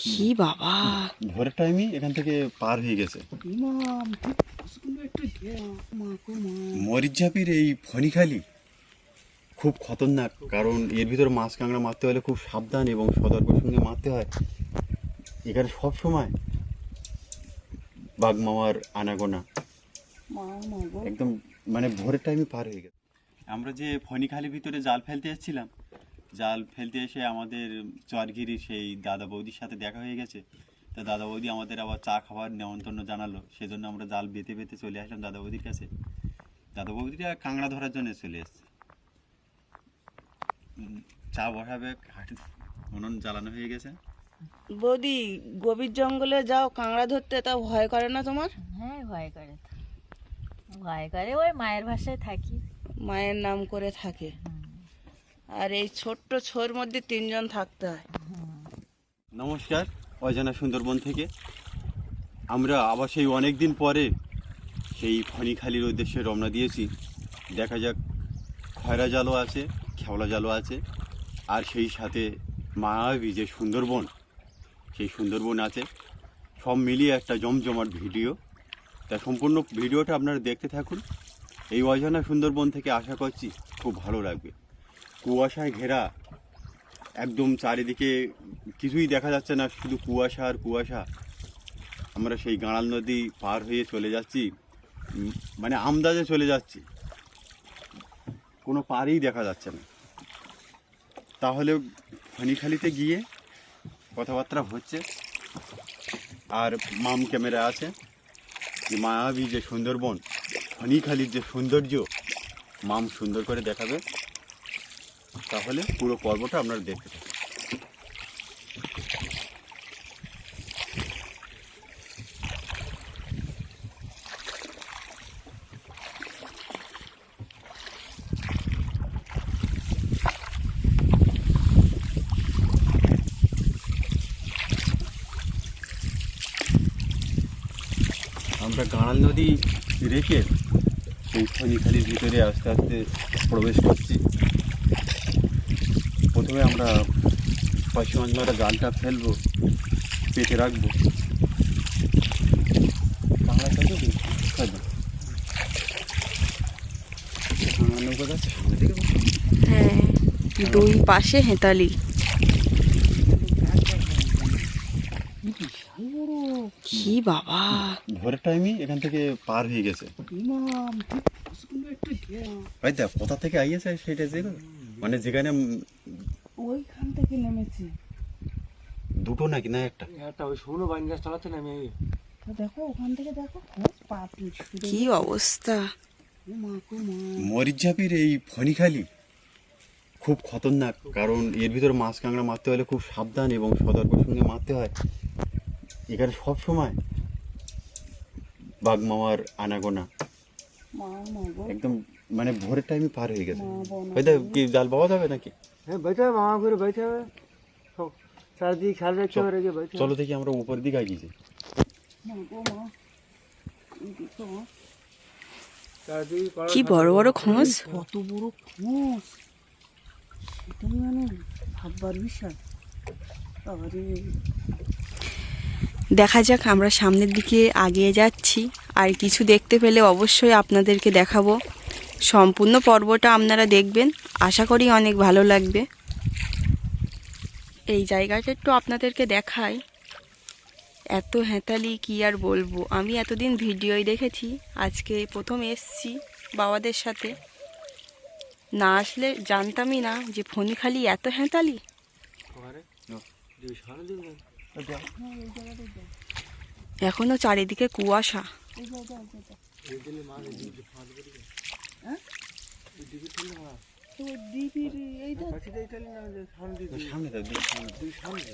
কি বাবা। ভোরের টাইমই এখান থেকে পার হয়ে গেছে। ইমাম ঠিক সুন্দর একটা ঢেউ মা গো মা। মরিচঝাপির এই ফণিখালি খুব খতরনাক কারণ এর ভিতর মাছ কাঁকড়া মারতে হলে খুব সাবধান এবং সতর্কর সঙ্গে মারতে হয়। এখানে সব সময় বাঘ মামার আনাগোনা। একদম মানে ভোরের টাইমে পার হয়ে গেছে। আমরা যে ফণিখালির ভিতরে জাল ফেলতে এসেছিলাম জাল ফেলতে এসে আমাদের চরগিরি সেই দাদা বৌদির সাথে দেখা হয়ে গেছে। তা দাদা বৌদি আমাদের আবার চা খাওয়ার নেমন্তন্ন জানালো। সেজন্য আমরা জাল বেতে বেতে চলে আসলাম দাদা বৌদির কাছে। দাদা বৌদিরা কাঁকড়া ধরার জন্য চলে এসছে। চা বসাবে হাঁটি উনুন জ্বালানো হয়ে গেছে। বৌদি গভীর জঙ্গলে যাও কাঁকড়া ধরতে তা ভয় করে না তোমার? হ্যাঁ ভয় করে ভয় করে ওই মায়ের ভাষায় থাকি। মায়ের নাম করে থাকে। আর এই ছোট্ট ছোর মধ্যে তিনজন থাকতে হয়। নমস্কার, অজানা সুন্দরবন থেকে। আমরা আবার সেই অনেক দিন পরে সেই ফণিখালির উদ্দেশ্যে রওনা দিয়েছি। দেখা যাক, খয়রা জালও আছে, খেওলা জালও আছে, আর সেই সাথে মায়াবী যে সুন্দরবন, সেই সুন্দরবন আছে। সব মিলিয়ে একটা জমজমাট ভিডিও। তা সম্পূর্ণ ভিডিওটা আপনারা দেখতে থাকুন। এই অজানা সুন্দরবন থেকে আশা করছি খুব ভালো লাগবে। কুয়াশায় ঘেরা। একদম চারিদিকে কিছুই দেখা যাচ্ছে না, শুধু কুয়াশা আর কুয়াশা। আমরা সেই গাঁড়াল নদী পার হয়ে চলে যাচ্ছি। মানে আমদাজে চলে যাচ্ছি। কোনো পারই দেখা যাচ্ছে না। তাহলে ফণিখালিতে গিয়ে কথাবার্তা হচ্ছে। আর মাম ক্যামেরা আছে। যে মায়াবী যে সুন্দরবন ফণিখালির যে সৌন্দর্য, মাম সুন্দর করে দেখাবে। তাহলে পুরো পর্বটা আপনারা দেখতে থাকুন আমরা গাঁড়াল নদী রেখে সেই খনিখালির ভিতরে আস্তে আস্তে প্রবেশ করছি। প্রথমে আমরা পাশি মাছ মারা জালটা ফেলব পেতে রাখব বাংলা কি? খাইবে। নৌকা যাচ্ছে। হ্যাঁ দুই পাশে হেতালি কি বাবা ভোরের টাইমই এখান থেকে পার হয়ে গেছে ভাই দেখ কোথা থেকে আইয়েছে সেটা যে মানে যেখানে থেকে নেমেছি? দুটো নাকি না একটা? একটা ওই শুকনো বাইন গাছ চালাচ্ছে না আমি দেখো ওখান থেকে দেখো ছুঁড়ে কি অবস্থা? ও মা গো মা। মরিচঝাপির এই ফণিখালি খুব খতরনাক কারণ এর ভিতর মাছ কাঁকড়া মারতে হলে খুব সাবধান এবং সতর্কর সঙ্গে মারতে হয়। এখানে সব সময় বাঘ মামার আনাগোনা। একদম মানে ভোরের টাইমে পার হয়ে গেছে। দেখ কি জাল পাওয়া যাবে নাকি? হ্যাঁ বেঁচে হবে মামা করে বেঁচে হবে। চারদিকে খেয়াল রাখতে হবে রেখে বেঁচে চলো দেখি আমরা উপরের দিকে আগিয়েছি কি বড় বড় খোঁজ? কত বড় খোঁজ? সেটাই মানে ভাববার বিষয়। দেখা যাক আমরা সামনের দিকে আগিয়ে যাচ্ছি। আর কিছু দেখতে পেলে অবশ্যই আপনাদেরকে দেখাবো। সম্পূর্ণ পর্বটা আপনারা দেখবেন। আশা করি অনেক ভালো লাগবে। এই জায়গাটা একটু আপনাদেরকে দেখাই। এত হেঁতালি কি আর বলব? আমি এতদিন ভিডিওই দেখেছি, আজকে প্রথম এসছি বাবাদের সাথে। না আসলে জানতামই না যে ফোনে খালি এত হেঁতালি। এখনও চারিদিকে কুয়াশা। তো দিদির এইটা সামনে দাও। দুই সামনে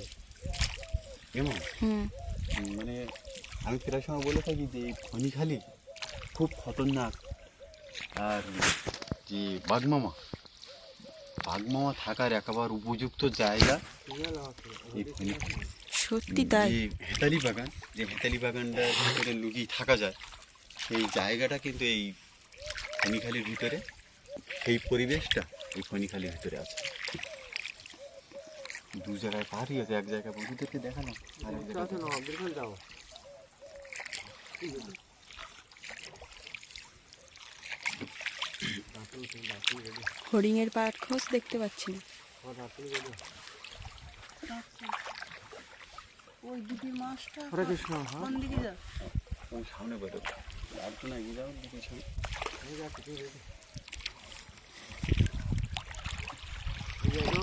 এমন মানে আমি প্রায় সময় বলে থাকি যে এই খনিখালি খুব খতরনাক। আর যে বাঘমামা বাঘমামা থাকার একেবারে উপযুক্ত জায়গা। এই খনিখালি। সত্যি তাই? হেতালি বাগান যে হেতালি বাগানটার ভিতরে লুকিয়ে থাকা যায় সেই জায়গাটা কিন্তু এই খনিখালির ভিতরে সেই পরিবেশটা এই খনিখালির ভিতরে আছে। দু জায়গায় পাহাড়ি আছে এক জায়গায় বন্ধুদেরকে দেখানো আর এক জায়গায় যাও। হরিণের পাট খোঁজ দেখতে পাচ্ছি না। ওই দিদির মাছটা হরে কৃষ্ণ হ্যাঁ? কোন দিকে যা ওই সামনে বেরো আর তো না এগিয়ে যাও দেখে সামনে এই যাচ্ছে তুই রেডি এই জায়গাও দেখছ না কেমন হুম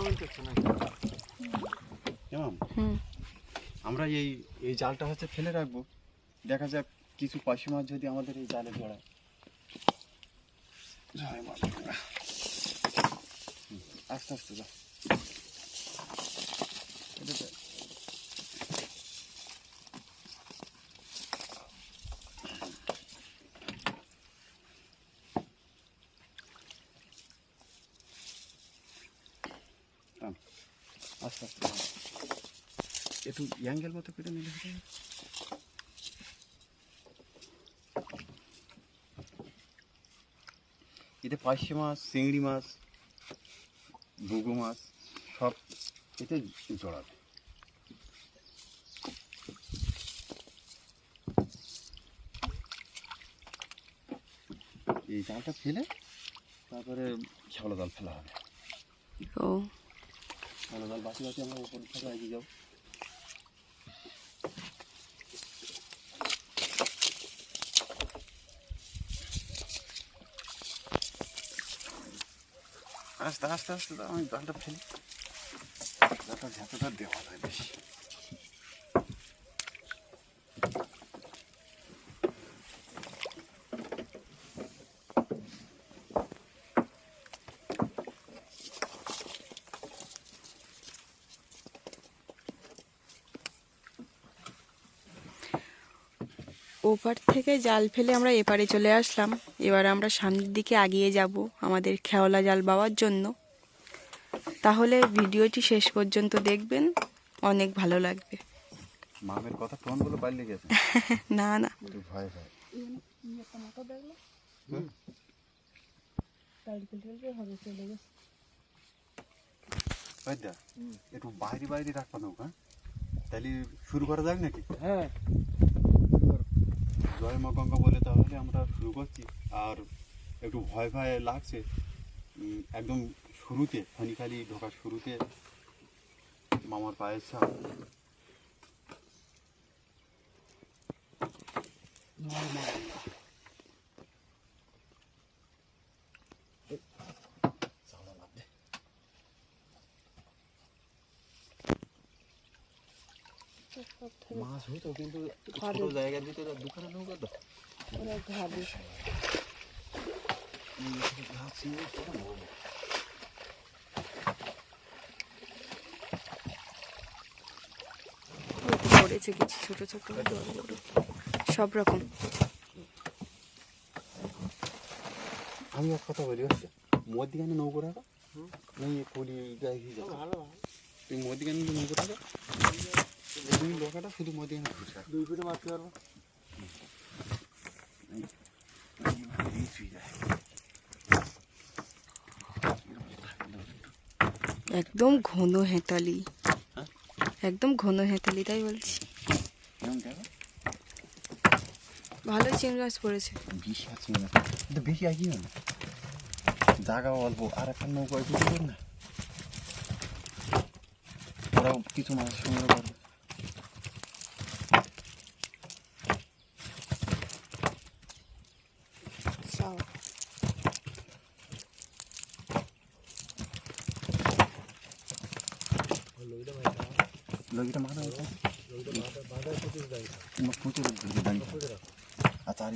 আমরা এই এই জালটা হচ্ছে ফেলে রাখব। দেখা যাক কিছু পাশি মাছ যদি আমাদের এই জালে জড়ায়। আস্তে আস্তে, যা এটা তো- থাম, আস্তে আস্তে থাম। একটু অ্যাঙ্গেল মতো করে নিলে হবে। এতে পার্শে মাছ চিংড়ি মাছ বুগু মাছ সব এতে জড়াবে। এই জালটা ফেলে তারপরে শ্যাওলা জাল ফেলা হবে। ও। শ্যাওলা জাল বাঁচি বাঁচি আমরা উপর থেকে এগিয়ে যাব। আস্তে আস্তে আস্তে আমি জালটা ফেলি। জালটা ঝাঁটাটা দেওয়া যায় বেশি। ওপার থেকে জাল ফেলে আমরা এপারে চলে আসলাম। এবার আমরা সামনের দিকে আগিয়ে যাব আমাদের খেওলা জাল পাওয়ার জন্য। তাহলে ভিডিওটি শেষ পর্যন্ত দেখবেন অনেক ভালো লাগবে। মামের কথা টোনগুলো পাল্লে গেছে? না না। একটু ভয় ভয় বাইরে বাইরে রাখবা না হ্যাঁ? তাহলে শুরু করা যাক নাকি? হ্যাঁ। জয় মা গঙ্গা বলে তাহলে আমরা শুরু করছি। আর একটু ভয় ভয় লাগছে একদম শুরুতে ফানিখালি ঢোকার শুরুতে, মামার পায়ের ছাপ। মাছ হইতো কিন্তু ছোট জায়গার ভিতরে দোকানে নৌকা তো ওরা ঘাবে পড়েছে কিছু ছোট ছোট সব রকম। আমি এক কথা বলি হচ্ছে মধ্যিখানে নৌকো রাখা? এই কলি গায়ে তুই মধ্যিখানে নৌকো রাখা? লোকাটা শুধু মধ্যিখানে দুই ফুটে মারতে পারব? একদম ঘন হেঁতালি। একদম ঘন হেঁতালি তাই বলছি। ভালো চিংড়ি মাছ পড়েছে। বেশি আছে না? কিন্তু বেশি আসি না জায়গা অল্প আর একটা নৌকা না? ওরাও কিছু মাছ সংগ্রহ করবে।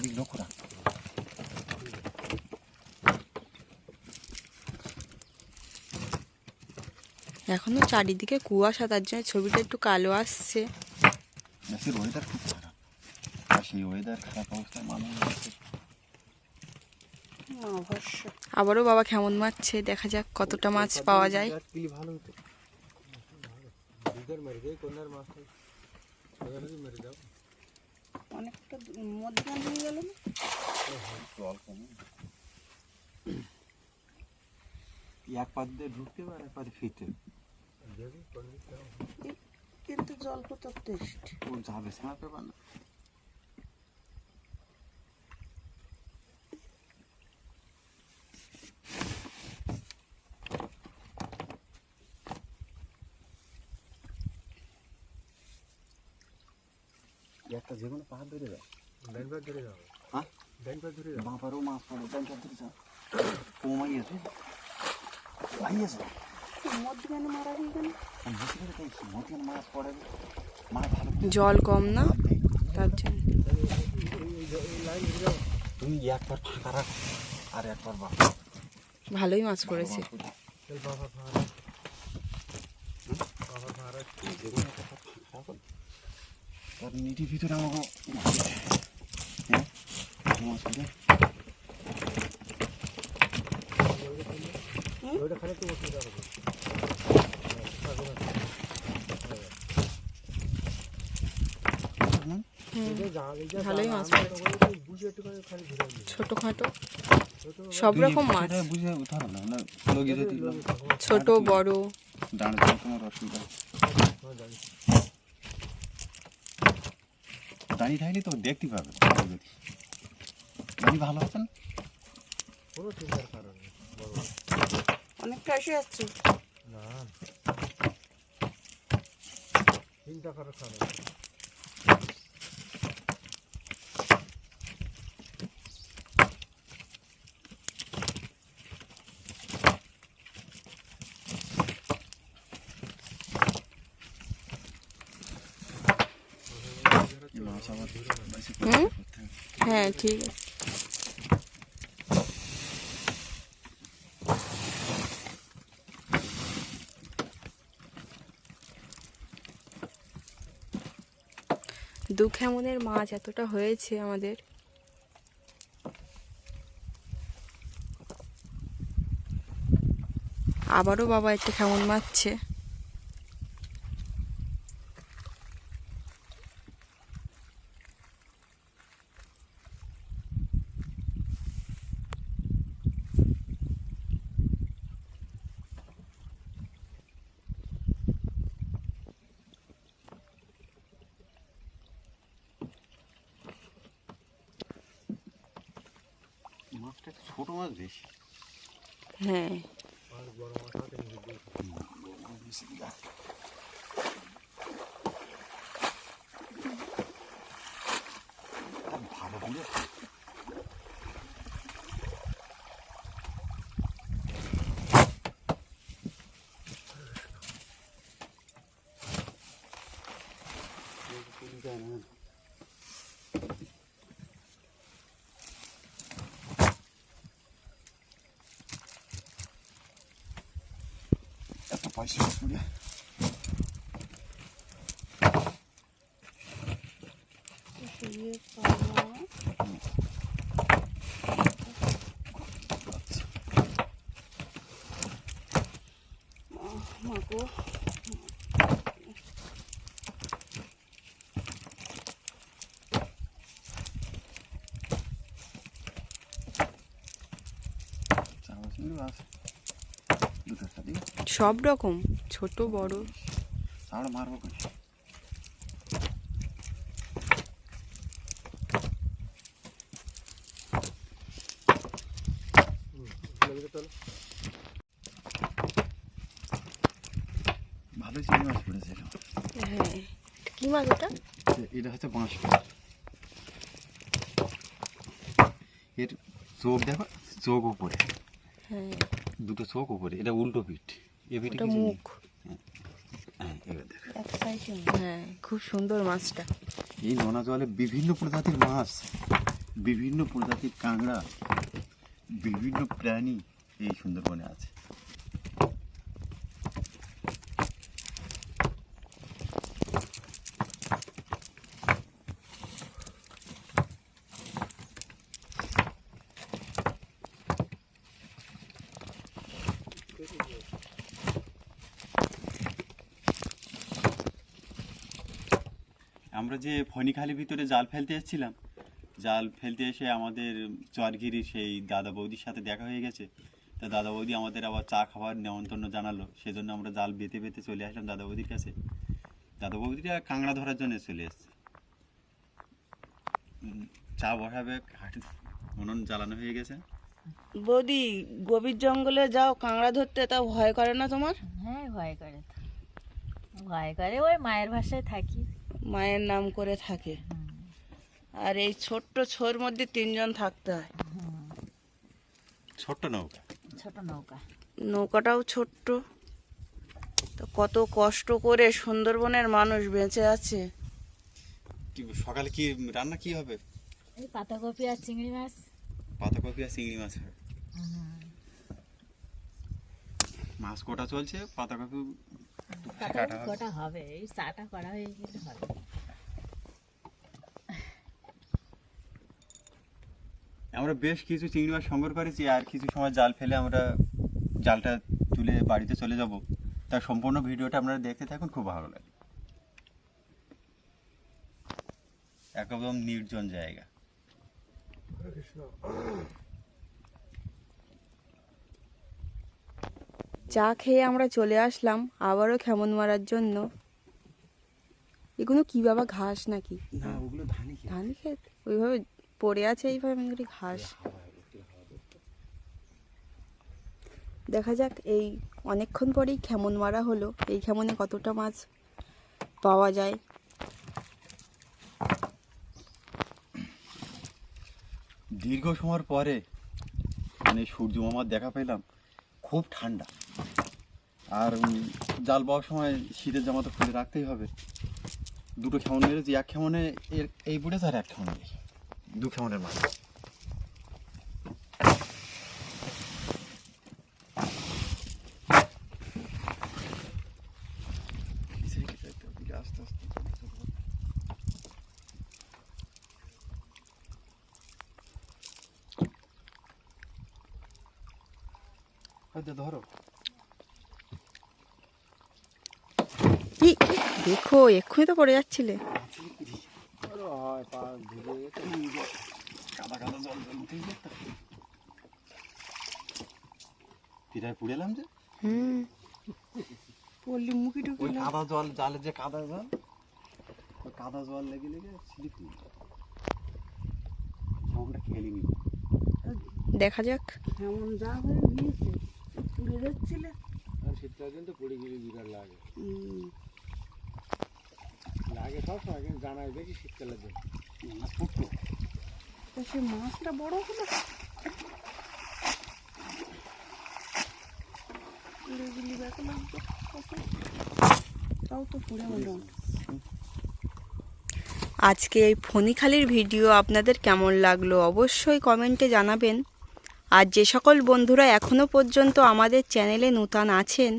চারিদিক লক্ষ্য রাখ এখনও চারিদিকে কুয়াশা তার জন্য ছবিটা একটু কালো আসছে। দেশের ওয়েদার খুব খারাপ। আর সেই ওয়েদার খারাপ অবস্থায় মানুষ অবশ্য। আবারও বাবা কেমন মারছে দেখা যাক কতটা মাছ পাওয়া যায়। ভালো হতো দেয় কন্যার মাছটা সোজাসুজি মেরে দাও অনেকটা মধ্যখান হয়ে গেল না? এক পাত দিয়ে ঢুকতে পারে এক পাতে ফিরতে। কিন্তু জল কত টেস্ট ও যাবে সেনা পেপার না একটা যে কোনো পাহাড় ধরে যাও ডাইনবার ধরে যাও হ্যাঁ ডাইনবার ধরে যাও বাবারও মাছ পড়ে ব্যাংক ধরে যাও কমাই আছে আই আছে মধ্যখানে মারা গিয়ে গেল মতিন মাছ পড়ে মাছ ভালো জল কম না তার জন্য তুমি একবার ফাঁকা রাখো আর একবার বা ভালোই মাছ পড়েছে চল বাবা ফাঁড়া বাবা ফাঁড়া তার নিটির ভিতরে আমাকে হ্যাঁ ভালোই মাছ খালি ঘুরে সব রকম মাছ। ছোট বড়। দাঁড় তোমার অসুবিধা দাঁড়িয়ে থাকলে তো দেখতে পাবে। যদি ভালো হতেন কোনো চিন্তার কারণ অনেকটা এসে যাচ্ছে না। চিন্তা করার কারণ নেই। মাছ আবার বেশি হুম? করতে হবে। হ্যাঁ ঠিক আছে। দু খেমনের মাছ এতটা হয়েছে আমাদের। আবারও বাবা একটা খেমন মারছে। মাছটা একটু ছোট মাছ বেশি হ্যাঁ আর বড় মাছ হাতে নিয়ে দিয়ে ভালো হলে এত পয়সা পুড়ে ইয়ে পাওয়া মাগো চামচ মিলে আছে দুটো সাথে সব রকম ছোট বড়। আমরা মারবো ভালো চিংড়ি মাছ পড়েছে এটা। হ্যাঁ কি মাছ ওটা? এটা হচ্ছে বাঁশ এর চোখ দেখো চোখ ওপরে হ্যাঁ। দুটো চোখ উপরে এটা উল্টো পিঠ। এ পিঠে। মুখ। হ্যাঁ এক সাইজে হ্যাঁ খুব সুন্দর মাছটা। এই নোনা জলে বিভিন্ন প্রজাতির মাছ বিভিন্ন প্রজাতির কাঁকড়া বিভিন্ন প্রাণী এই সুন্দরবনে আছে। ফণিখালির ভিতরে জাল ফেলতে এসেছিলাম। জাল ফেলতে এসে আমাদের চরগিরি সেই দাদা বৌদির সাথে দেখা হয়ে গেছে। তা দাদা বৌদি আমাদের আবার চা খাওয়ার নেমন্তন্ন জানালো। সেজন্য আমরা জাল বেতে বেতে চলে আসলাম দাদা বৌদির কাছে। দাদা বৌদিরা কাঁকড়া ধরার জন্য চলে এসছে। চা বসাবে হাঁটি উনুন জ্বালানো হয়ে গেছে। বৌদি গভীর জঙ্গলে যাও কাঁকড়া ধরতে তা ভয় করে না তোমার? হ্যাঁ ভয় করে ভয় করে ওই মায়ের ভাষায় থাকি। মায়ের নাম করে থাকে। আর এই ছোট্ট ছোর মধ্যে তিনজন থাকতে হয়। ছোট্ট নৌকা? ছোট নৌকা। নৌকাটাও ছোট্ট। তো কত কষ্ট করে সুন্দরবনের মানুষ বেঁচে আছে। কি সকালে কি রান্না কি হবে? এই পাতাকপি আর চিংড়ি মাছ। পাতাকপি আর চিংড়ি মাছ মাছ কোটা চলছে? পাতাকপি কাটা পাতাকপি হবে। কটা হবে। এই চাটা করা হয়ে গেলে হবে। আমরা বেশ কিছু চিংড়ি মাছ সংগ্রহ করেছি আর কিছু সময় জাল ফেলে আমরা জালটা তুলে বাড়িতে চলে যাব। তার সম্পূর্ণ ভিডিওটা আপনারা দেখতে থাকুন খুব ভালো লাগে। একদম নির্জন জায়গা। কৃষ্ণ। চা খেয়ে আমরা চলে আসলাম আবারও খেমন মারার জন্য। এগুলো কি বাবা ঘাস নাকি? ধানি ক্ষেত ওইভাবে পড়ে আছে এইভাবে আমি ঘাস। দেখা যাক এই অনেকক্ষণ পরেই খেমন মারা হলো। এই খেমনে কতটা মাছ পাওয়া যায়। দীর্ঘ সময় পরে মানে সূর্য মামার দেখা পেলাম। খুব ঠান্ডা। আর জাল পাওয়ার সময় শীতের জামা তো খুলে রাখতেই হবে। দুটো খেমন মেরেছি, এক খেমনে এর, এই বুটে আর এক খেমন মেরেছি। দু খেমনের মাছ আস্তে আস্তে হয়তো ধরো কি দেখো এক্ষুনি তো পড়ে যাচ্ছিলে। কাদা কাদা জল জল যে কাদা জল জালে যে কাদা জল কাদা জল লেগে লেগে স্লিপ আমরা খেলি নি। দেখা যাক। এমন যা হয়ে গিয়েছে পুড়ে যাচ্ছিলে। আর শীতকাল কিন্তু পড়ে গেলে বিরাট লাগে। হুম, লাগে সব সময় কিন্তু জানাই বেশি শীতকালের দিন। তা সে মাছটা বড় গেলি দেখো। তাও তো হলো। আজকে এই ফণিখালির ভিডিও আপনাদের কেমন লাগল অবশ্যই কমেন্টে জানাবেন। আর যে সকল বন্ধুরা এখনও পর্যন্ত আমাদের চ্যানেলে নূতন আছেন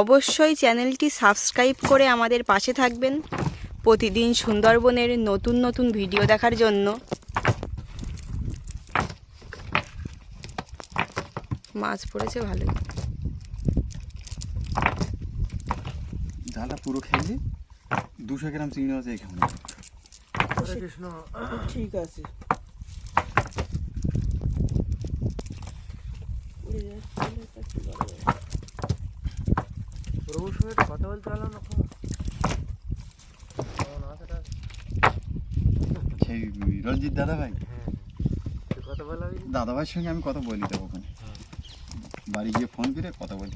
অবশ্যই চ্যানেলটি সাবস্ক্রাইব করে আমাদের পাশে থাকবেন। প্রতিদিন সুন্দরবনের নতুন নতুন ভিডিও দেখার জন্য। মাছ পড়েছে ভালোই। জালটা পুরো খেয়েছি দুশো গ্রাম চিংড়ি মাছ ঠিক আছে। কথা বলতে পারলাম না কেমন আছেটা সেই রঞ্জিত দাদা ভাই হ্যাঁ? দাদা ভাইয়ের সঙ্গে আমি কথা বলি দেবো ওখানে। বাড়ি গিয়ে ফোন করে কথা বলি।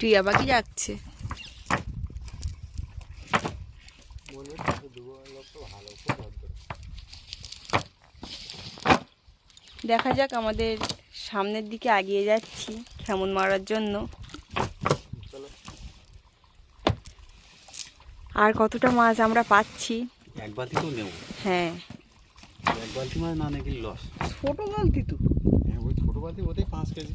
টিয়া পাখি যাচ্ছে মনে দেখা যাক আমাদের সামনের দিকে এগিয়ে যাচ্ছি কেমন মারার জন্য চলো আর কতটা মাছ আমরা পাচ্ছি? এক বালতি তো নেব। হ্যাঁ। এক বালতি মাছ না নাকি লস ছোট বালতি তো। হ্যাঁ ওই ছোটো বালতি ওতেই পাঁচ কেজি।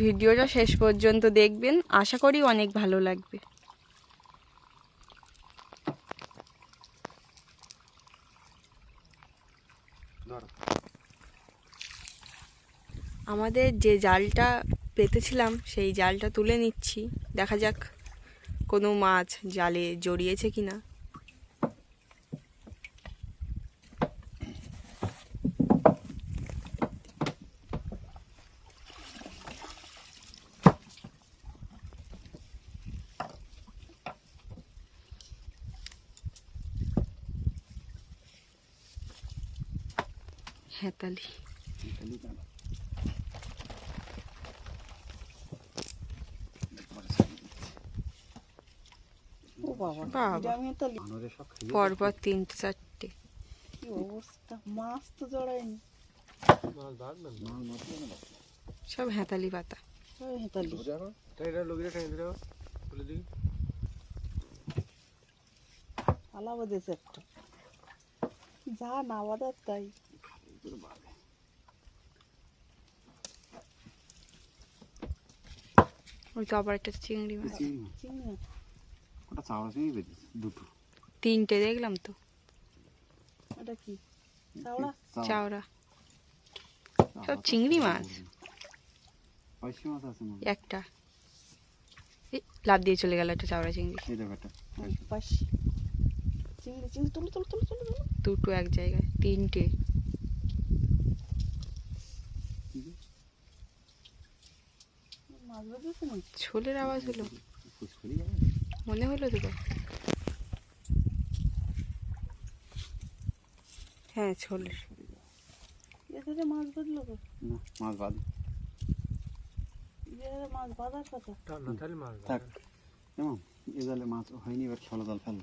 ভিডিওটা শেষ পর্যন্ত দেখবেন। আশা করি অনেক ভালো লাগবে। আমাদের যে জালটা পেতেছিলাম সেই জালটা তুলে নিচ্ছি। দেখা যাক। কোনো মাছ জালে জড়িয়েছে কিনা? হ্যাঁ তাহলে। পরপর তিনটে চারটে। কি অবস্থা? মাছ তো জড়ায়নি? সব হেতালি পাতা। হেতালি। একটা যা না বাঁধার তাই। ওই তো আবার একটা চিংড়ি মাছ। চিংড়ি মাছ। ওটা বেরিয়েছে দুটো। তিনটে দেখলাম তো। এটা কি? চাওড়া? সব চিংড়ি মাছ? পয়সা মাছ আছে না একটা। এই, লাফ দিয়ে চলে গেল একটা চাওড়া চিংড়ি। এই দেখো চিংড়ি চিংড়ি তুলো তুলো তুলো তুলো তুলো। দুটো এক জায়গায় তিনটে। ছোলের আওয়াজ হলো। মনে হলো তো? হ্যাঁ এখানে মাছ বাঁধলো না মাছ মাছ বাঁধার কথা? মাছ থাক। কেমন এ জালে মাছ হয়নি এবার ছোলা জাল ফেলো।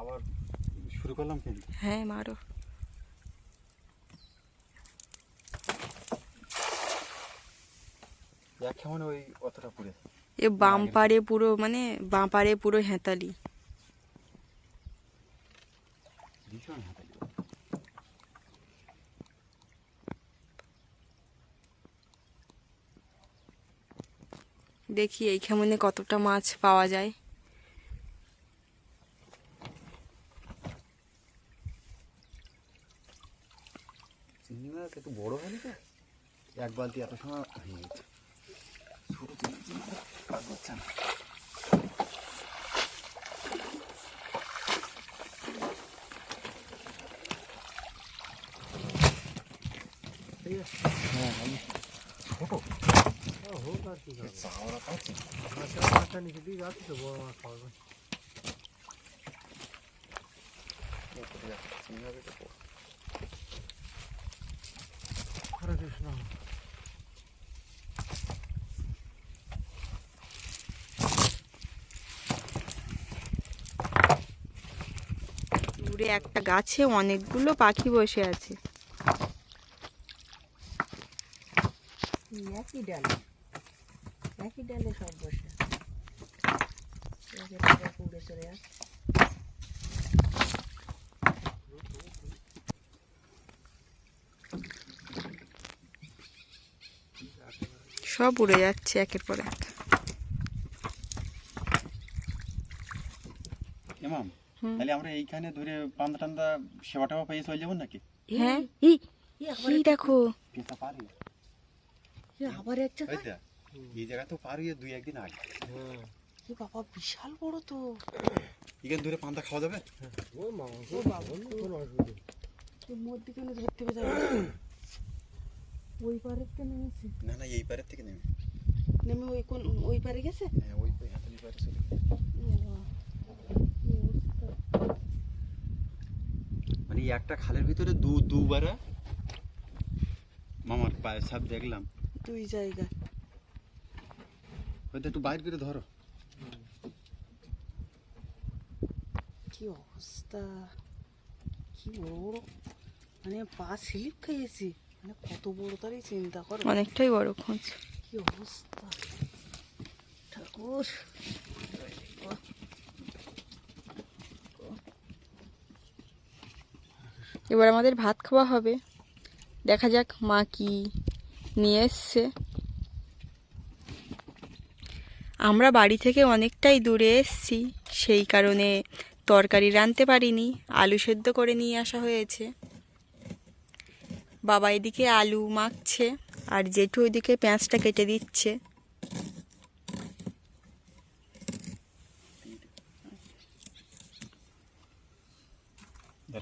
আবার শুরু করলাম কেন হ্যাঁ মারো। এক কেমন ওই অতটা পড়ে। এ বাম পারে পুরো মানে বাঁ পারে পুরো হেতালি? দেখি এই খেমনে কতটা মাছ পাওয়া যায়। চিংড়ি মাছ একটু বড় হয়নি তো? এক বালতি এত সময় হয়ে গেছে ছোটো চিংড়ি মাছ কাজ হচ্ছে না হ্যাঁ আমি ছোট হোক আর কি করবে চাওড়া পাচ্ছি মাছের মাথা নিচে দিয়ে যাচ্ছে তো বড় মাছ পাওয়া যায় চিংড়ি মাছ একটু বড়। হরে কৃষ্ণ দূরে একটা গাছে অনেকগুলো পাখি বসে আছে। একই ডালে একই ডালে সব বসে। উড়ে চলে আসে সব উড়ে যাচ্ছে একের পর এক। এমাম তাহলে আমরা এইখানে ধরে পান্দা টান্দা সেবা টেবা পেয়ে চলে যাব নাকি? হ্যাঁ। এই দেখো। পেঁচা পারি। আবার একটা এই জায়গা তো পার হয়ে দুই একদিন আগে। হ্যাঁ কি বাবা বিশাল বড় তো। এখানে ধরে পান্তা খাওয়া যাবে? ও মাংস কোনো অসুবিধা নেই। এর মধ্যে কেন ধরতে হবে যাবে ওই পারের তো নেমেছে না না এই পারের থেকে নেমে। নেমে ওই কোন ওই পারে গেছে? হ্যাঁ ওই ওই হাতালি পারে চলে। বাবা। মানে একটা খালের ভিতরে দু দুবারা মামার পায়ের সাপ দেখলাম। দুই জায়গা হয়তো একটু বাইর করে ধরো। কি অবস্থা? কি বড় বড় মানে পা স্লিপ খেয়েছি মানে কত বড় তারই চিন্তা করো। অনেকটাই বড় খোঁজ। কি অবস্থা? ঠাকুর। এবার আমাদের ভাত খাওয়া হবে। দেখা যাক মা কি নিয়ে এসছে। আমরা বাড়ি থেকে অনেকটাই দূরে এসছি। সেই কারণে তরকারি রাঁধতে পারিনি, আলু সেদ্ধ করে নিয়ে আসা হয়েছে। বাবা এদিকে আলু মাখছে আর জেঠু ওইদিকে পেঁয়াজটা কেটে দিচ্ছে।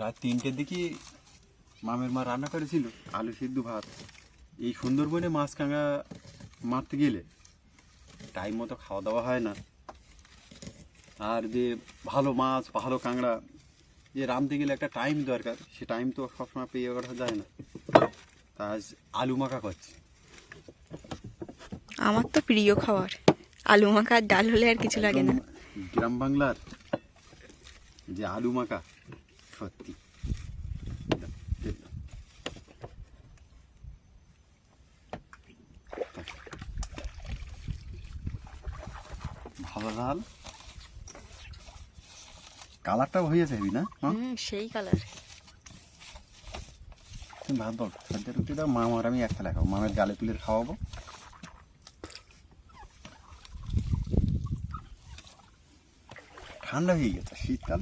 রাত তিনটের দিকে মামের মা রান্না করেছিল, আলু সিদ্ধ ভাত। এই সুন্দরবনে মাছ কাঁঙা মারতে গেলে টাইম মতো খাওয়া দাওয়া হয় না। আর যে ভালো মাছ ভালো কাঁকড়া যে রাঁধতে গেলে একটা টাইম দরকার। সে টাইম তো সবসময় পেয়ে ওঠা যায় না। তা আজ আলু মাখা করছি। আমার তো প্রিয় খাবার। আলু মাখা ডাল হলে আর কিছু লাগে না। গ্রাম বাংলার যে আলু মাখা সত্যি। ভালো লাল। কালারটাও হয়ে যাবি না? হ্যাঁ সেই কালার। তুমি ভাত বল সদ্য রুটি দাও। মাম আর আমি একটা খাব মামের গালে তুলে খাওয়াবো। ঠান্ডা হয়ে গেছে শীতকাল।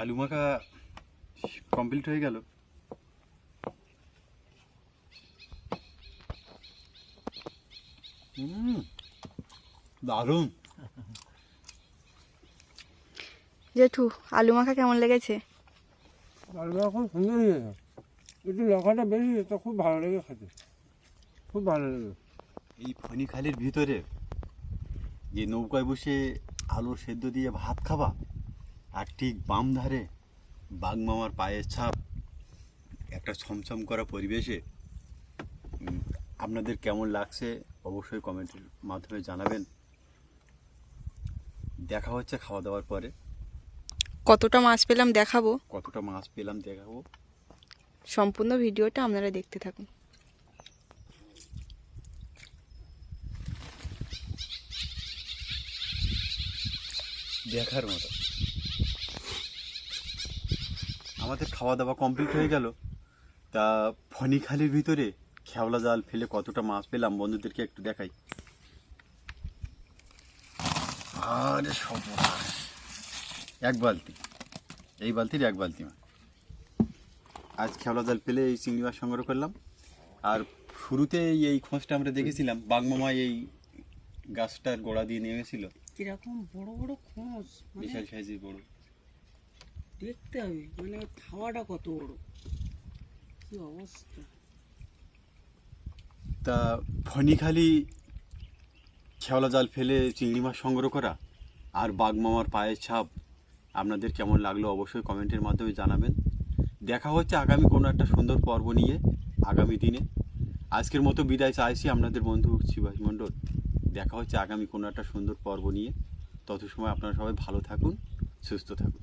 আলু মাখা কমপ্লিট হয়ে গেল। দারুণ। জেঠু আলু মাখা কেমন লেগেছে? আলুটা খুব সুন্দর হয়েছে একটু লঙ্কাটা বেশি তো খুব ভালো লেগে খেতে। খুব ভালো লেগে এই ফণিখালির ভিতরে যে নৌকায় বসে আলু সেদ্ধ দিয়ে ভাত খাবা আর ঠিক বাম ধারে বাঘমামার পায়ের ছাপ একটা ছমছম করা পরিবেশে আপনাদের কেমন লাগছে অবশ্যই কমেন্টের মাধ্যমে জানাবেন। দেখা হচ্ছে খাওয়া দাওয়ার পরে। কতটা মাছ পেলাম দেখাবো। কতটা মাছ পেলাম দেখাবো। সম্পূর্ণ ভিডিওটা আপনারা দেখতে থাকুন। দেখার মতো। আমাদের খাওয়া দাওয়া কমপ্লিট হয়ে গেল। তা ফণিখালির ভিতরে খেওলা জাল ফেলে কতটা মাছ পেলাম বন্ধুদেরকে একটু দেখাই। আরে সর্বনাশ। এক বালতি। এই বালতির এক বালতি মাছ আজ খেওলা জাল পেলে এই চিংড়ি মাছ সংগ্রহ করলাম। আর শুরুতে এই- এই খোঁজটা আমরা দেখেছিলাম বাগমামা এই গাছটার গোড়া দিয়ে নেমেছিল। কীরকম বড় বড় খোঁজ মানে বিশাল সাইজের বড়। দেখতে হবে মানে খাওয়াটা কত বড়। কি অবস্থা। তা ফণিখালি খেওলা জাল ফেলে চিংড়ি মাছ সংগ্রহ করা আর বাঘ মামার পায়ের ছাপ আপনাদের কেমন লাগল অবশ্যই কমেন্টের মাধ্যমে জানাবেন। দেখা হচ্ছে আগামী কোনো একটা সুন্দর পর্ব নিয়ে আগামী দিনে। আজকের মতো বিদায় চাইছি আপনাদের বন্ধু শিবাস মণ্ডল। দেখা হচ্ছে আগামী কোনো একটা সুন্দর পর্ব নিয়ে। তত সময় আপনারা সবাই ভালো থাকুন, সুস্থ থাকুন।